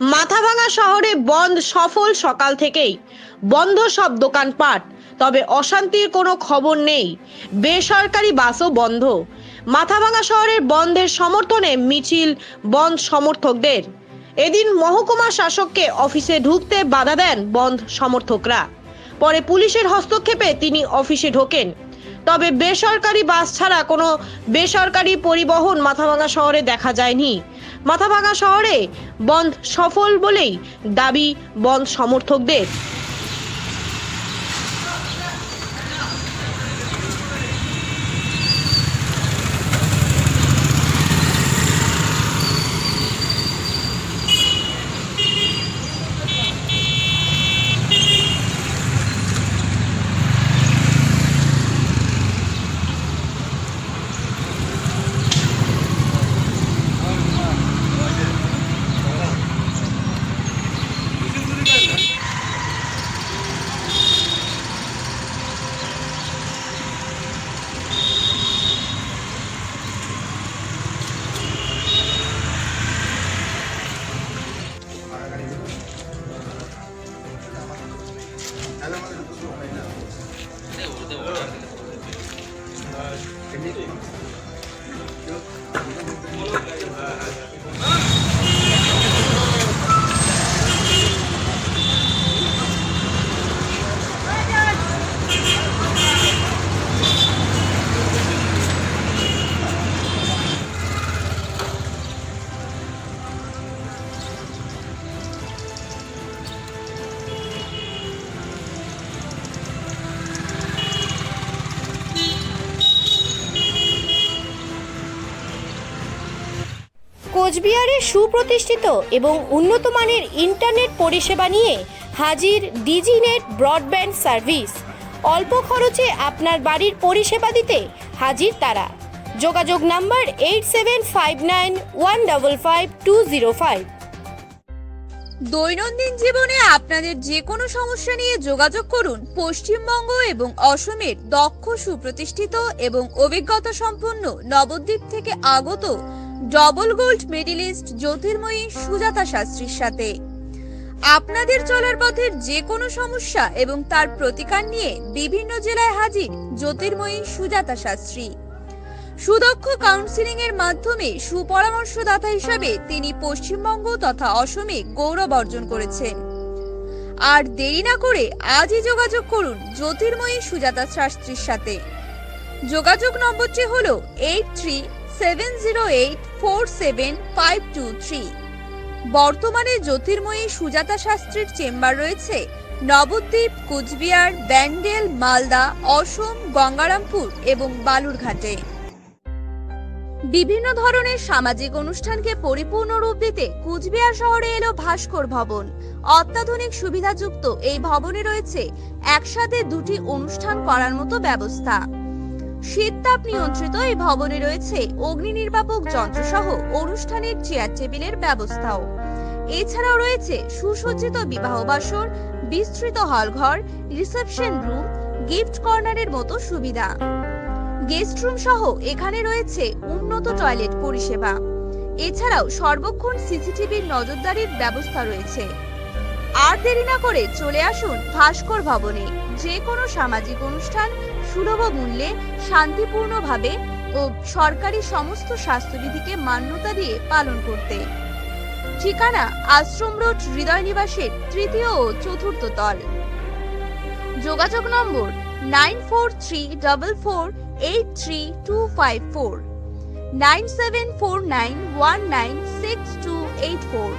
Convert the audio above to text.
মাথাভাঙা শহরে বন্ধ সফল সকাল থেকেই। বন্ধ সব দোকানপাট, তবে অশান্তির কোনো খবর নেই। বেসরকারি বাসও বন্ধ। মাথাভাঙা শহরের বন্ধের সমর্থনে মিছিল বন্ধ সমর্থকদের। এদিন মহকুমা শাসককে অফিসে ঢুকতে বাধা দেন বন্ধ সমর্থকরা। পরে পুলিশের হস্তক্ষেপে তিনি অফিসে ঢোকেন। তবে বেসরকারি বাস ছাড়া কোনো বেসরকারি পরিবহন মাথাভাঙা শহরে দেখা যায়নি। মাথাভাঙা শহরে বন্ধ সফল বলেই দাবি বন্ধ সমর্থকদের। 对我对我。对呃肯定对 কোচবিহারের সুপ্রতিষ্ঠিত এবং উন্নত মানের ইন্টারনেট পরিষেবা নিয়ে হাজির ডিজিনেট ব্রডব্যান্ড সার্ভিস। অল্প খরচে আপনার বাড়ির পরিষেবা দিতে হাজির তারা। যোগাযোগ number eight seven five nine one double five two zero five. দৈনন্দিন জীবনে আপনাদের যে কোনো সমস্যা নিয়ে যোগাযোগ করুন পশ্চিমবঙ্গ এবং অসমের দক্ষ সুপ্রতিষ্ঠিত এবং অভিজ্ঞতা সম্পন্ন নবদ্বীপ থেকে আগত double gold medalist Jyotirmoyee Sujata শাস্ত্রীর সাথে। আপনাদের চলার পথের যে কোনো সমস্যা এবং তার প্রতিকার নিয়ে বিভিন্ন জেলায় হাজির জ্যোতির্ময়ী সুজাতা শাস্ত্রী। সুদক্ষ কাউন্সিলিং এর মাধ্যমে সুপরামর্শদাতা হিসাবে তিনি পশ্চিমবঙ্গ তথা অসমে গৌরব অর্জন করেছেন। আর দেরি না করে আজই যোগাযোগ করুন জ্যোতির্ময়ী সুজাতা শাস্ত্রীর সাথে। যোগাযোগ নম্বরটি হল eight three seven zero eight four seven five two three. বর্তমানে জ্যোতির্ময়ী সুজাতা শাস্ত্রীর চেম্বার রয়েছে নবদ্বীপ, কুচবিহার, ব্যান্ডেল, মালদা, অসম, গঙ্গারামপুর এবং বালুরঘাটে। বিভিন্ন ধরনের সামাজিক অনুষ্ঠানকে পরিপূর্ণ রূপ দিতে কুচবিহার শহরে এলো ভাস্কর ভবন। অত্যাধুনিক সুবিধাযুক্ত এই ভবনে রয়েছে একসাথে দুটি অনুষ্ঠান করার মতো ব্যবস্থা। শীততাপ নিয়ন্ত্রিত এই ভবনে রয়েছে অগ্নি নির্বাপক যন্ত্র সহ অনুষ্ঠানের চেয়ার টেবিলের ব্যবস্থাও। এছাড়াও রয়েছে সুসজ্জিত বিবাহ বাসর বিস্তৃত হলঘর রিসেপশন রুম গিফট কর্নারের মতো সুবিধা। গেস্ট রুম সহ এখানে রয়েছে উন্নত টয়লেট পরিষেবা। এছাড়াও সর্বক্ষণ সিসিটিভির নজরদারির ব্যবস্থা রয়েছে। আর দেরি না করে চলে আসুন ভাস্কর ভবনে। যে কোনো সামাজিক অনুষ্ঠান সুলভ মূল্যে, শান্তিপূর্ণভাবে ও সরকারি সমস্ত স্বাস্থ্যবিধিকে মান্যতা দিয়ে পালন করতে। ঠিকানা আশ্রম রোড, হৃদয় নিবাসের তৃতীয় ও চতুর্থ তল। যোগাযোগ number nine four three double four eight three two five four, nine seven four nine one nine six two eight four.